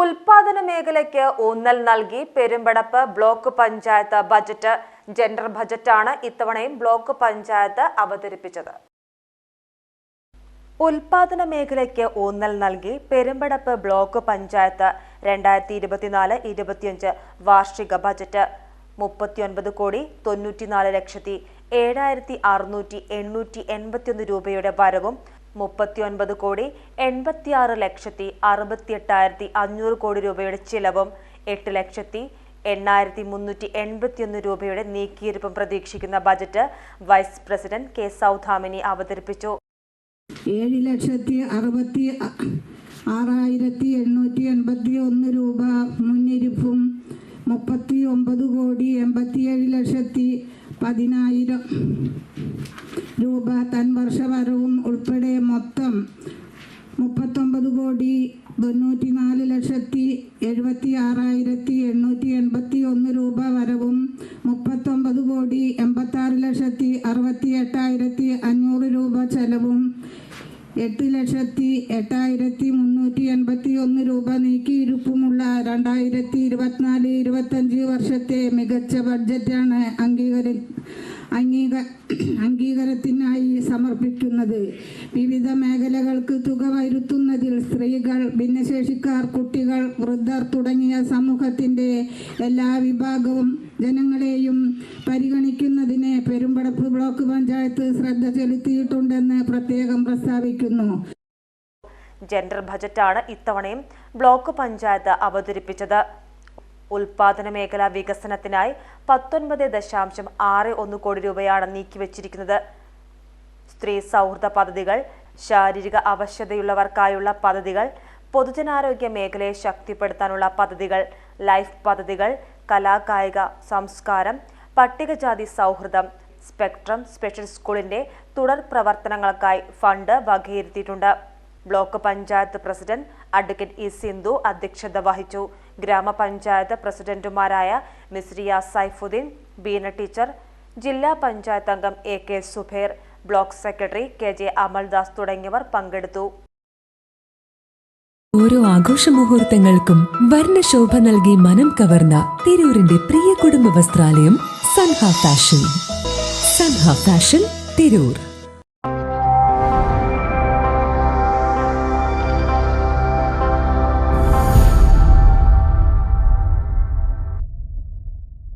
ഉൽപാദന മേഖലയ്ക്ക് ഊന്നൽ നൽകി Perumpadappu block panchayat budget gender ബജറ്റാണ് ഇത്തവണയും ബ്ലോക്ക് പഞ്ചായത്ത് അവതരിപ്പിച്ചത്. ഉൽപാദന മേഖലയ്ക്ക് ഊന്നൽ നൽകി പെരുമ്പടപ്പ് ബ്ലോക്ക് പഞ്ചായത്ത് രണ്ടായിരത്തി ഇരുപത്തിനാല് ഇരുപത്തിയഞ്ച് വാർഷിക ബജറ്റ് മുപ്പത്തിയൊൻപത് കോടി തൊണ്ണൂറ്റിനാല് ലക്ഷത്തി ഏഴായിരത്തി അറുന്നൂറ്റി എണ്ണൂറ്റി എൺപത്തിയൊന്ന് രൂപയുടെ വരവും മുപ്പത്തിയൊൻപത് കോടി എൺപത്തിയാറ് ലക്ഷത്തി അറുപത്തിയെട്ടായിരത്തി അഞ്ഞൂറ് കോടി രൂപയുടെ ചിലവും എട്ട് ലക്ഷത്തി എണ്ണായിരത്തി മുന്നൂറ്റി എൺപത്തിയൊന്ന് രൂപയുടെ നീക്കിയിരുപ്പും പ്രതീക്ഷിക്കുന്ന budget vice president K Saudhamini അവതരിപ്പിച്ചു. ഏഴ് ലക്ഷത്തി അറുപത്തി ആറായിരത്തി എണ്ണൂറ്റി എൺപത്തി ഒന്ന് രൂപ മുന്നിരിപ്പും മുപ്പത്തി ഒമ്പത് കോടി എൺപത്തിയേഴ് ലക്ഷത്തി പതിനായിരം രൂപ തൻവർഷ വരവും ഉൾപ്പെടെ മൊത്തം മുപ്പത്തൊമ്പത് കോടി തൊണ്ണൂറ്റി നാല് ലക്ഷത്തി എഴുപത്തി ആറായിരത്തി എണ്ണൂറ്റി എൺപത്തി ഒന്ന് രൂപ വരവും മുപ്പത്തൊമ്പത് കോടി എൺപത്താറ് ലക്ഷത്തി അറുപത്തി എട്ടായിരത്തി അഞ്ഞൂറ് രൂപ ചെലവും എട്ട് ലക്ഷത്തി എട്ടായിരത്തി മുന്നൂറ്റി എൺപത്തി രണ്ടായിരത്തി ഇരുപത്തിനാല് ഇരുപത്തഞ്ച് വർഷത്തെ മികച്ച ബഡ്ജറ്റാണ് അംഗീകരി അംഗീക അംഗീകാരത്തിനായി സമർപ്പിക്കുന്നത്. വിവിധ മേഖലകൾക്ക് തുക വരുത്തുന്നതിൽ സ്ത്രീകൾ ഭിന്നശേഷിക്കാർ കുട്ടികൾ വൃദ്ധർ തുടങ്ങിയ സമൂഹത്തിന്റെ എല്ലാ വിഭാഗവും ജനങ്ങളെയും പരിഗണിക്കുന്നതിന് പെരുമ്പടപ്പ് ബ്ലോക്ക് പഞ്ചായത്ത് ശ്രദ്ധ ചെലുത്തിയിട്ടുണ്ടെന്ന് പ്രത്യേകം പ്രസ്താവിക്കുന്നു. ജെൻഡർ ബജറ്റാണ് ഇത്തവണയും ബ്ലോക്ക് പഞ്ചായത്ത് അവതരിപ്പിച്ചത്. ഉൽപാദന മേഖല വികസനത്തിനായി പത്തൊൻപത് ദശാംശം ആറ് ഒന്ന് കോടി രൂപയാണ് നീക്കിവച്ചിരിക്കുന്നത്. സ്ത്രീ സൗഹൃദ പദ്ധതികൾ ശാരീരിക അവശതയുള്ളവർക്കായുള്ള പദ്ധതികൾ പൊതുജനാരോഗ്യ മേഖലയെ ശക്തിപ്പെടുത്താനുള്ള പദ്ധതികൾ ലൈഫ് പദ്ധതികൾ കലാകായിക സംസ്കാരം പട്ടികജാതി സൗഹൃദം സ്പെക്ട്രം സ്പെഷ്യൽ സ്കൂളിന്റെ തുടർ പ്രവർത്തനങ്ങൾക്കായി fund വകയിരുത്തിയിട്ടുണ്ട്. Block panchayat president advocate E Sindhu അധ്യക്ഷത വഹിച്ചു. ഗ്രാമപഞ്ചായത്ത് പ്രസിഡന്റുമാരായ മിസ്രിയ സൈഫുദ്ദീൻ ബീന ടീച്ചർ ജില്ലാ പഞ്ചായത്ത് അംഗം A K Suber block secretary K J Amaldas തുടങ്ങിയവർ പങ്കെടുത്തു. ഓരോ ആഘോഷ മുഹൂർത്തങ്ങൾക്കും വർണശോഭ നൽകി മനം കവർന്ന തിരൂരിന്റെ പ്രിയ കുടുംബ വസ്ത്രാലയം സൻഹ ഫാഷൻ. സൻഹ ഫാഷൻ തിരൂർ.